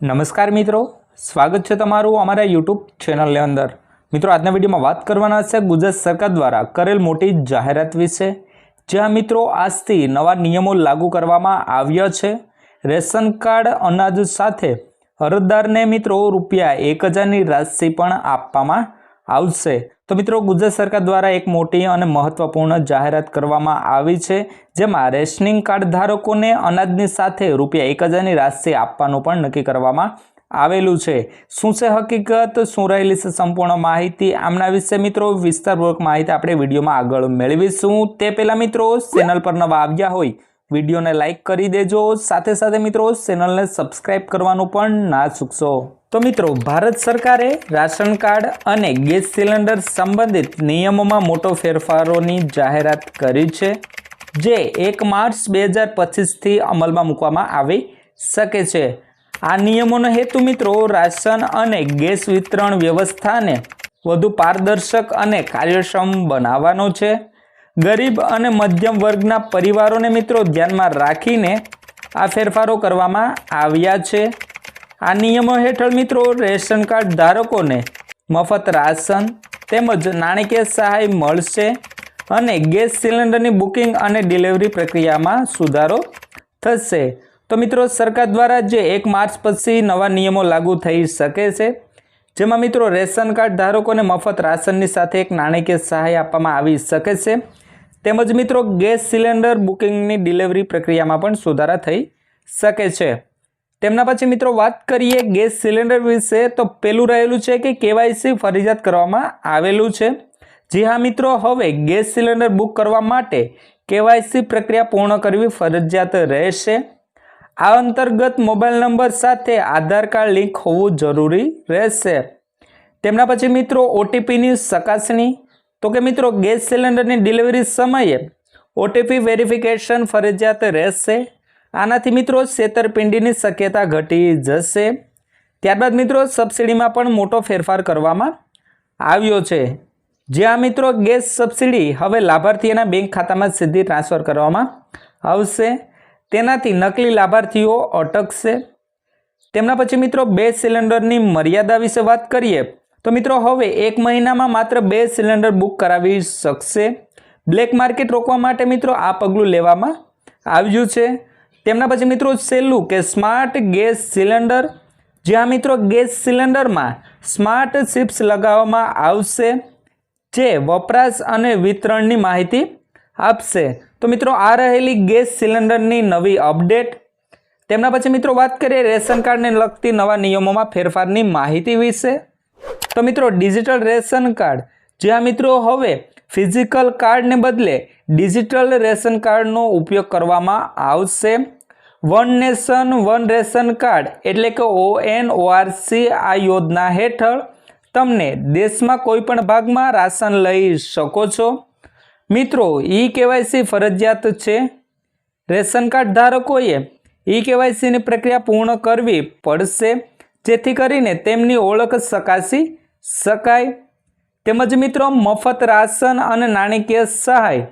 નમસ્કાર મિત્રો, સ્વાગત છે તમારું અમારા યુટ્યુબ ચેનલની અંદર. મિત્રો, આજના વિડીયોમાં વાત કરવાના છે ગુજરાત સરકાર દ્વારા કરેલ મોટી જાહેરાત વિશે. જ્યાં મિત્રો, આજથી નવા નિયમો લાગુ કરવામાં આવ્યા છે. રેશન કાર્ડ અનાજ સાથે અરજદારને મિત્રો રૂપિયા એક હજારની રાશિ પણ આપવામાં આવશે. તો મિત્રો, ગુજરાત સરકાર દ્વારા એક મોટી અને મહત્વપૂર્ણ જાહેરાત કરવામાં આવી છે, જેમાં રેશનિંગ કાર્ડ ધારકોને અનાજની સાથે રૂપિયા એક હજારની રાશિ આપવાનું પણ નક્કી કરવામાં આવેલું છે. શું છે હકીકત? શું રહેલી છે સંપૂર્ણ માહિતી? આમના વિશે મિત્રો વિસ્તારપૂર્વક માહિતી આપણે વિડીયોમાં આગળ મેળવીશું. તે પહેલાં મિત્રો, ચેનલ પર નવા આવ્યા હોય વિડીયોને લાઇક કરી દેજો. સાથે સાથે મિત્રો, ચેનલને સબસ્ક્રાઇબ કરવાનું પણ ના ચૂકશો. તો મિત્રો, ભારત સરકારે રાશન કાર્ડ અને ગેસ સિલિન્ડર સંબંધિત નિયમોમાં મોટો ફેરફારોની જાહેરાત કરી છે, જે એક માર્ચ બે હજાર પચીસથી અમલમાં મૂકવામાં આવી શકે છે. આ નિયમોનો હેતુ મિત્રો, રાશન અને ગેસ વિતરણ વ્યવસ્થાને વધુ પારદર્શક અને કાર્યક્ષમ બનાવવાનો છે. ગરીબ અને મધ્યમ વર્ગના પરિવારોને મિત્રો ધ્યાનમાં રાખીને આ ફેરફારો કરવામાં આવ્યા છે. આ નિયમો હેઠળ મિત્રો રેશન કાર્ડ ધારકોને મફત રાશન તેમજ નાણાકીય સહાય મળશે અને ગેસ સિલિન્ડરની બુકિંગ અને ડિલિવરી પ્રક્રિયામાં સુધારો થશે. તો મિત્રો સરકાર દ્વારા જે એક માર્ચ પછી નવા નિયમો લાગુ થઈ શકે છે, જેમાં મિત્રો રેશન કાર્ડ ધારકોને મફત રાશનની સાથે એક નાણાકીય સહાય આપવામાં આવી શકે છે. તેમજ મિત્રો, ગેસ સિલિન્ડર બુકિંગની ડિલિવરી પ્રક્રિયામાં પણ સુધારા થઈ શકે છે. તેમના પછી મિત્રો, વાત કરીએ ગેસ સિલિન્ડર વિશે, તો પેલું રહેલું છે કે કેવાયસી ફરજિયાત કરવામાં આવેલું છે. જી હા, મિત્રો, હવે ગેસ સિલિન્ડર બુક કરવા માટે કેવાયસી પ્રક્રિયા પૂર્ણ કરવી ફરજિયાત રહેશે. આ અંતર્ગત મોબાઈલ નંબર સાથે આધાર કાર્ડ લિંક હોવું જરૂરી રહેશે. તેમના પછી મિત્રો, ઓટીપીની ચકાસણી તો કે મિત્રો, ગેસ સિલિન્ડરની ડિલિવરી સમયે ઓટીપી વેરિફિકેશન ફરજિયાત રહેશે. આનાથી મિત્રો, છેતરપિંડીની શક્યતા ઘટી જશે. ત્યારબાદ મિત્રો, સબસિડીમાં પણ મોટો ફેરફાર કરવામાં આવ્યો છે. જ્યાં મિત્રો, ગેસ સબસિડી હવે લાભાર્થીઓના બેંક ખાતામાં સીધી ટ્રાન્સફર કરવામાં આવશે. તેનાથી નકલી લાભાર્થીઓ અટકશે. તેમના પછી મિત્રો, બે સિલિન્ડરની મર્યાદા વિશે વાત કરીએ. તો મિત્રો, હવે એક મહિનામાં માત્ર બે સિલિન્ડર બુક કરાવી શકશે. બ્લેક માર્કેટ રોકવા માટે મિત્રો, આ પગલું લેવામાં આવ્યું છે. તેમના પછી મિત્રો, છેલ્લું કે સ્માર્ટ ગેસ સિલિન્ડર. જ્યાં મિત્રો, ગેસ સિલિન્ડરમાં સ્માર્ટ શિપ્સ લગાવવામાં આવશે, જે વપરાશ અને વિતરણની માહિતી આપશે. તો મિત્રો, આ રહેલી ગેસ સિલિન્ડરની નવી અપડેટ. તેમના પછી મિત્રો, વાત કરીએ રેશન કાર્ડને લગતી નવા નિયમોમાં ફેરફારની માહિતી વિશે. તો મિત્રો ડિજિટલ રેશન કાર્ડ જ્યાં મિત્રો હવે ફિઝિકલ કાર્ડને બદલે ડિજિટલ રેશન કાર્ડનો ઉપયોગ કરવામાં આવશે. One nation one ration card એટલે કે ઓ એન ઓઆરસી આ યોજના હેઠળ તમને દેશમાં કોઈપણ ભાગમાં રાશન લઈ શકો છો. મિત્રો, ઈ કેવાયસી ફરજિયાત છે. રેશન કાર્ડ ધારકોએ ઈ કેવાયસીની પ્રક્રિયા પૂર્ણ કરવી પડશે. જેથી કરીને તેમની ઓળખ ચકાસી શકાય. તેમજ મિત્રો, મફત રાશન અને નાણાકીય સહાય.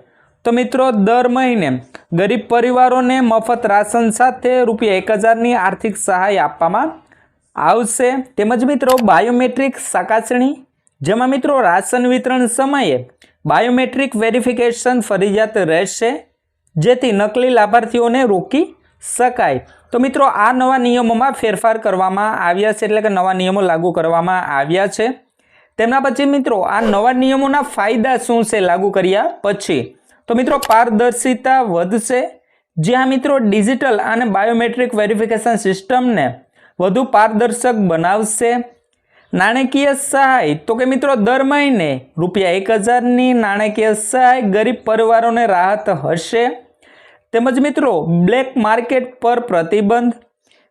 તો મિત્રો, દર મહિને ગરીબ પરિવારોને મફત રાશન સાથે રૂપિયા એક હજારની આર્થિક સહાય આપવામાં આવશે. તેમજ મિત્રો, બાયોમેટ્રિક ચકાસણી. જેમાં મિત્રો, રાશન વિતરણ સમયે બાયોમેટ્રિક વેરિફિકેશન ફરજિયાત રહેશે. જેથી નકલી લાભાર્થીઓને રોકી શકાય. તો મિત્રો, આ નવા નિયમોમાં ફેરફાર કરવામાં આવ્યા છે, એટલે કે નવા નિયમો લાગુ કરવામાં આવ્યા છે. તેમના પછી મિત્રો, આ નવા નિયમોના ફાયદા શું છે, લાગુ કર્યા પછી? તો મિત્રો, પારદર્શિતા વધશે. જ્યાં મિત્રો, ડિજિટલ અને બાયોમેટ્રિક વેરિફિકેશન સિસ્ટમને વધુ પારદર્શક બનાવશે. નાણાકીય સહાય, તો કે મિત્રો, દર મહિને રૂપિયા એક હજારની નાણાકીય સહાય ગરીબ પરિવારોને રાહત હશે. તેમજ મિત્રો બ્લેક માર્કેટ પર પ્રતિબંધ,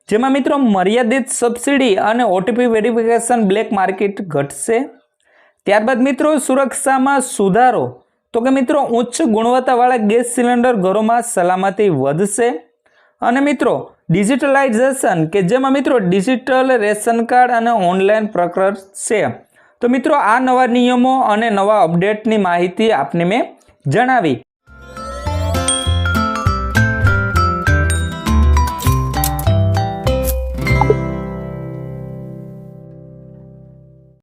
જેમાં મિત્રો મર્યાદિત સબસિડી અને ઓટીપી વેરિફિકેશન બ્લેક માર્કેટ ઘટશે. ત્યારબાદ મિત્રો, સુરક્ષામાં સુધારો. તો કે મિત્રો, ઉચ્ચ ગુણવત્તાવાળા ગેસ સિલિન્ડર ઘરોમાં સલામતી વધશે. અને મિત્રો ડિજિટલાઇઝેશન કે જેમાં મિત્રો ડિજિટલ રેશન કાર્ડ અને ઓનલાઈન પ્રકરણ છે. તો મિત્રો, આ નવા નિયમો અને નવા અપડેટની માહિતી આપને મેં જણાવી.